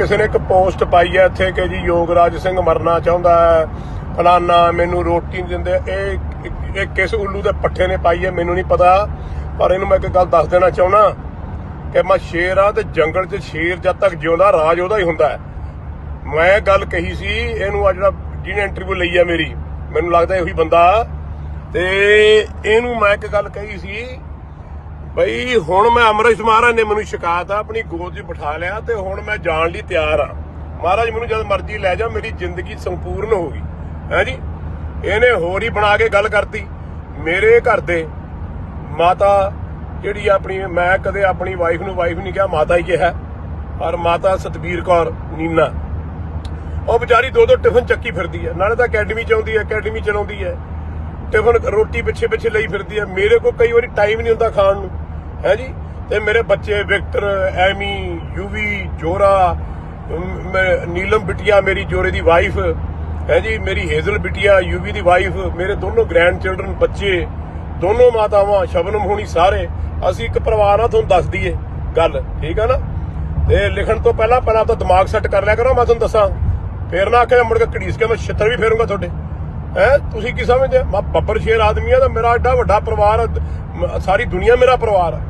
ਕਿਸੇ ਨੇ ਇੱਕ ਪੋਸਟ ਪਾਈ ਹੈ ਇੱਥੇ ਕਿ ਜੀ ਯੋਗਰਾਜ ਸਿੰਘ ਮਰਨਾ ਚਾਹੁੰਦਾ ਹੈ, ਫਲਾਨਾ ਮੈਨੂੰ ਰੋਟੀ ਨਹੀਂ ਦਿੰਦੇ। ਇਹ ਇਹ ਕਿਸ ਉੱਲੂ ਦੇ ਪੱਠੇ ਨੇ ਪਾਈ ਹੈ, ਮੈਨੂੰ ਨਹੀਂ ਪਤਾ, ਪਰ ਇਹਨੂੰ ਮੈਂ ਇੱਕ ਗੱਲ ਦੱਸ ਦੇਣਾ ਚਾਹੁੰਦਾ ਕਿ ਮੈਂ ਸ਼ੇਰ ਆ ਤੇ ਜੰਗਲ 'ਚ ਸ਼ੇਰ ਜਦ ਤੱਕ ਜਿਉਂਦਾ, ਰਾਜ ਉਹਦਾ ਹੀ ਹੁੰਦਾ ਹੈ। ਮੈਂ ਗੱਲ ਕਹੀ ਸੀ, ਇਹਨੂੰ ਆ ਜਿਹੜਾ ਜਿਹਨੇ ਇੰਟਰਵਿਊ ਲਈ ਆ ਮੇਰੀ, ਮੈਨੂੰ ਲੱਗਦਾ ਇਹੀ ਬੰਦਾ। ਤੇ ਇਹਨੂੰ ਮੈਂ ਇੱਕ ਗੱਲ ਕਹੀ ਸੀ ਬਈ ਹੁਣ ਮੈਂ ਅੰਮ੍ਰਿਤ ਮਹਾਰਾਜ ਨੇ ਮੈਨੂੰ ਸ਼ਿਕਾਇਤ ਆ, ਆਪਣੀ ਗੋਦ 'ਚ ਬਿਠਾ ਲਿਆ ਤੇ ਹੁਣ ਮੈਂ ਜਾਣ ਲਈ ਤਿਆਰ ਆ। ਮਹਾਰਾਜ ਮੈਨੂੰ ਜਦ ਮਰਜ਼ੀ ਲੈ ਜਾ, ਮੇਰੀ ਜ਼ਿੰਦਗੀ ਸੰਪੂਰਨ ਹੋ ਗਈ। ਹੈ ਜੀ? ਇਹਨੇ ਹੋਰ ਹੀ ਬਣਾ ਕੇ ਗੱਲ ਕਰਤੀ। ਮੇਰੇ ਘਰ ਦੇ ਮਾਤਾ ਜਿਹੜੀ ਆਪਣੀ, ਮੈਂ ਕਦੇ ਆਪਣੀ ਵਾਈਫ ਨੂੰ ਵਾਈਫ ਨਹੀਂ ਕਿਹਾ, ਮਾਤਾ ਹੀ ਕਿਹਾ। ਔਰ ਮਾਤਾ ਸਤਬੀਰ ਕੌਰ ਨੀਨਾ। ਉਹ ਵਿਚਾਰੀ ਦੋ ਦੋ ਟਿਫਨ ਚੱਕੀ ਫਿਰਦੀ ਹੈ ਨਾਲੇ ਤਾਂ ਅਕੈਡਮੀ ਚ ਆਉਂਦੀ ਹੈ ਅਕੈਡਮੀ ਚਲਾਉਂਦੀ ਹੈ ਟਿਫਨ ਰੋਟੀ ਪਿੱਛੇ ਪਿੱਛੇ ਲਈ ਫਿਰਦੀ ਹੈ ਮੇਰੇ ਕੋਲ ਕਈ ਵਾਰੀ ਟਾਈਮ ਨਹੀਂ ਹੁੰਦਾ ਖਾਣ ਨੂੰ। ਹੈ ਜੀ? ਤੇ ਮੇਰੇ ਬੱਚੇ ਵਿਕਟਰ ਐਮੀ ਯੂਵੀ ਜੋਰਾ ਨੀਲਮ ਬਿਟਿਆ ਮੇਰੀ ਜੋਰੇ ਦੀ ਵਾਈਫ ਹੈ ਜੀ? ਮੇਰੀ ਹੇਜ਼ਲ ਬਿਟਿਆ ਯੂਵੀ ਦੀ ਵਾਈਫ ਮੇਰੇ ਦੋਨੋਂ ਗ੍ਰੈਂਡ ਚਿਲਡਰਨ ਬੱਚੇ ਦੋਨੋਂ ਮਾਤਾਵਾਂ ਸ਼ਬਨਮ ਹੋਣੀ ਸਾਰੇ ਅਸੀਂ ਇੱਕ ਪਰਿਵਾਰ ਆ ਤੁਹਾਨੂੰ ਦੱਸ ਦਈਏ ਗੱਲ ਠੀਕ ਆ ਨਾ? ਤੇ ਲਿਖਣ ਤੋਂ ਪਹਿਲਾਂ ਪਹਿਲਾਂ ਆਪਦਾ ਦਿਮਾਗ ਸੈੱਟ ਕਰ ਲਿਆ ਕਰੋ ਮੈਂ ਤੁਹਾਨੂੰ ਦੱਸਾਂ। ਫੇਰ ਨਾ ਆਖਿਆ ਮੁੜ ਕੇ ਘੜੀਸ ਕੇ ਮੈਂ ਛਿੱਤਰ ਵੀ ਫੇਰੂੰਗਾ ਤੁਹਾਡੇ। ਹੈ? ਤੁਸੀਂ ਕੀ ਸਮਝਦੇ ਮੈਂ ਬੱਬਰ ਸ਼ੇਰ ਆਦਮੀ ਆ ਤਾਂ ਮੇਰਾ ਐਡਾ ਵੱਡਾ ਪਰਿਵਾਰ ਆ, ਸਾਰੀ ਦੁਨੀਆ ਮੇਰਾ ਪਰਿਵਾਰ ਆ।